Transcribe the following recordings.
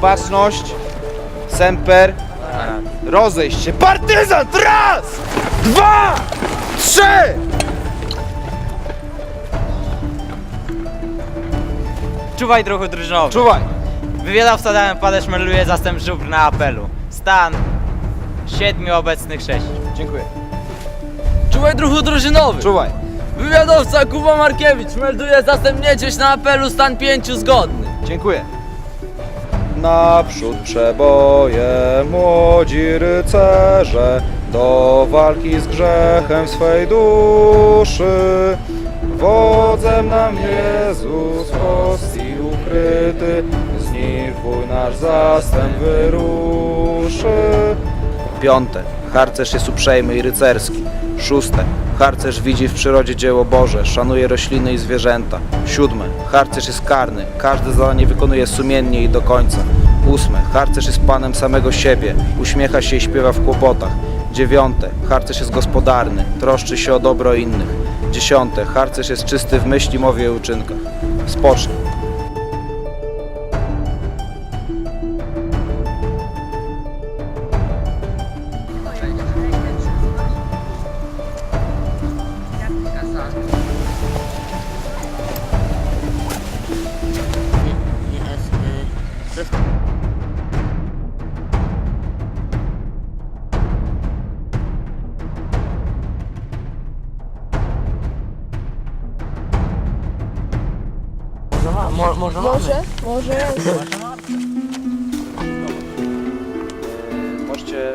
Baczność. Semper. Rozejść się. Partyzant! Raz! Dwa! Trzy! Czuwaj druhu drużynowy. Czuwaj. Wywiadowca dałem padę szmerluje zastęp żubr na apelu. Stan siedmiu obecnych sześciu. Dziękuję. Czuwaj druhu drużynowy. Czuwaj. Wywiadowca Kuba Markiewicz melduje zastęp niegdzieś na apelu stan pięciu zgodny. Dziękuję. Naprzód przeboje, młodzi rycerze, do walki z grzechem swej duszy. Wodzem nam Jezus hostii ukryty, z nim w bój nasz zastęp wyruszy. Piąte. Harcerz jest uprzejmy i rycerski. Szóste. Harcerz widzi w przyrodzie dzieło Boże, szanuje rośliny i zwierzęta. Siódme. Harcerz jest karny. Każde zadanie wykonuje sumiennie i do końca. Ósme. Harcerz jest panem samego siebie. Uśmiecha się i śpiewa w kłopotach. Dziewiąte. Harcerz jest gospodarny. Troszczy się o dobro innych. Dziesiąte. Harcerz jest czysty w myśli, mowie i uczynkach. Spocznij. Może, może jest. Możecie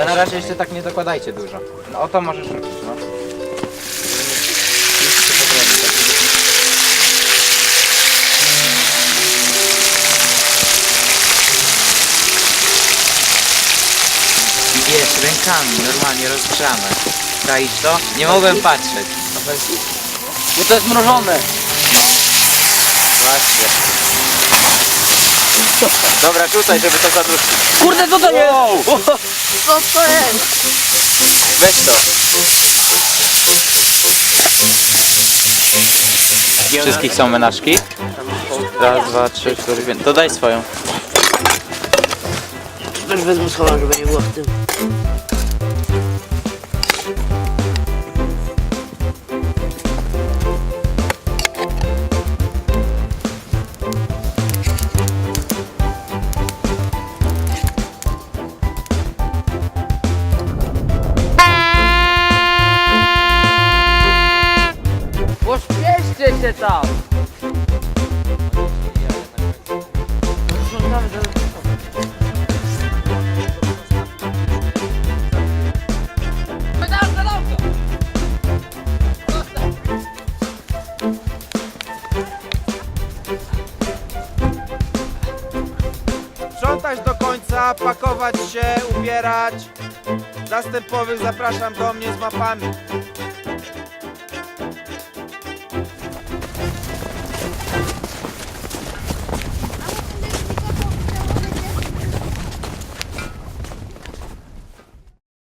A na razie jeszcze tak nie dokładajcie dużo. No o to możesz rzucić, no. Wiesz, rękami normalnie rozgrzane. Czaisz to? Nie mogłem patrzeć. Bo to jest mrożone. Właśnie. Dobra, rzucaj, żeby to zadłużyć. Kurde, co to jest? Co to jest? Weź to. Wszystkich są menażki? Raz, dwa, trzy, cztery, pięć. To daj swoją. Też wezmę schowam, żeby nie było w tym. Się tam. Sprzątać do końca, pakować się, ubierać. Zastępowych zapraszam do mnie z mapami.